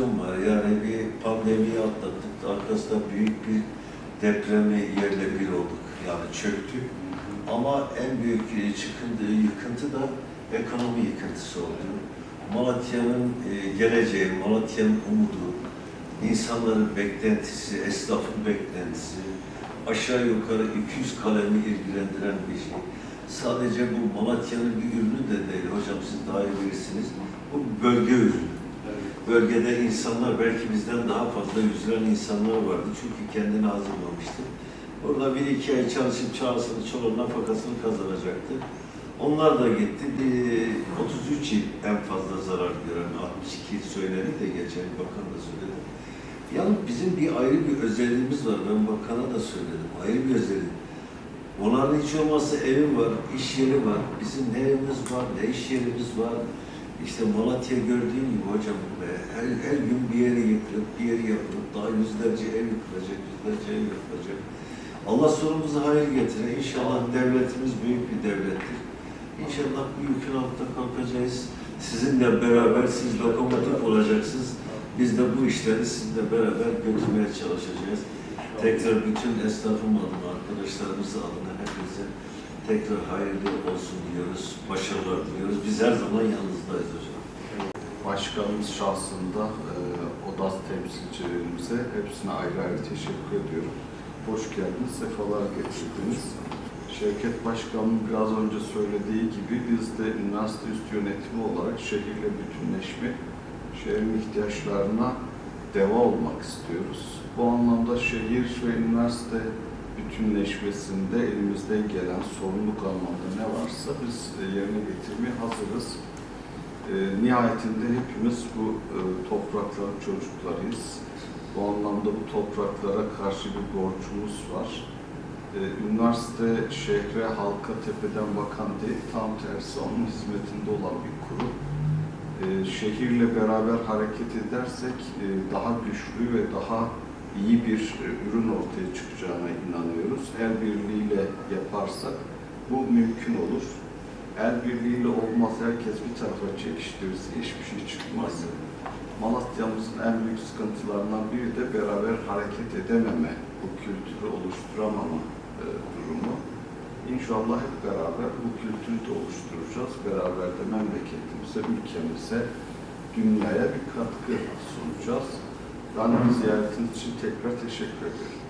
enflasyon var. Yani bir pandemiyi atlattık. Arkasında büyük bir depremi yerle bir olduk. Yani çöktük. Ama en büyük çıkıntı, yıkıntı da ekonomi yıkıntısı oldu. Malatya'nın e, geleceği, Malatya'nın umudu, insanların beklentisi, esnafın beklentisi, aşağı yukarı 200 kalemi ilgilendiren bir şey. Sadece bu Malatya'nın bir ürünü de değil, hocam siz daha iyi bilirsiniz. Bu bölge ürünü. Bölgede insanlar, belki bizden daha fazla üzülen insanlar vardı çünkü kendini hazırlamıştı. Orada bir iki ay çalışıp çağrısını, çoluğun nafakasını kazanacaktı. Onlar da gitti. Bir 33 yıl en fazla zarar gören, 62 söyledi de geçen bakan da söyledi. Yani bizim bir ayrı bir özelliğimiz var. Ben bakana da söyledim. Ayrı bir özellik. Onların hiç olmazsa evi var, iş yeri var. Bizim ne evimiz var, ne iş yerimiz var. İşte Malatya gördüğün gibi hocam her, her gün bir yere yıkılıp, yere yapılıp daha yüzlerce ev yıkılacak, yüzlerce ev yapılacak. Allah sonumuzu hayır getirir. İnşallah devletimiz büyük bir devlettir. İnşallah bu yükün altında kalkacağız. Sizinle beraber siz lokomotif olacaksınız. Biz de bu işleri sizinle beraber götürmeye çalışacağız. Tekrar bütün esnafım adına, arkadaşlarımız adına hepinize tekrar hayırlı olsun diyoruz. Başarılar diliyoruz. Biz her zaman yanınızdayız hocam. Başkanımız şahsında e, ODAS temsilcilerimize hepsine ayrı ayrı teşekkür ediyorum. Hoş geldiniz, sefalar getirdiniz. Şevket Başkan'ın biraz önce söylediği gibi biz de üniversite üstü yönetimi olarak şehirle bütünleşme, şehrin ihtiyaçlarına deva olmak istiyoruz. Bu anlamda şehir ve üniversite bütünleşmesinde elimizden gelen sorumluluk anlamda ne varsa biz e, yerine getirmeye hazırız. E, nihayetinde hepimiz bu e, toprakların çocuklarıyız. Bu anlamda bu topraklara karşı bir borcumuz var. E, üniversite şehre, halka tepeden bakan değil, tam tersi onun hizmetinde olan bir kurum. E, şehirle beraber hareket edersek e, daha güçlü ve daha iyi bir e, ürün ortaya çıkacağına inanıyoruz. El birliğiyle yaparsak bu mümkün olur. El birliğiyle olmaz, herkes bir tarafa çekiştirirse hiçbir şey çıkmaz. Malatya'mızın en büyük sıkıntılarından biri de beraber hareket edememe, bu kültürü oluşturamama e, durumu. İnşallah hep beraber bu kültürü de oluşturacağız. Beraber de memleketimize, ülkemize, dünyaya bir katkı sunacağız. Ben ziyaretiniz için tekrar teşekkür ederim.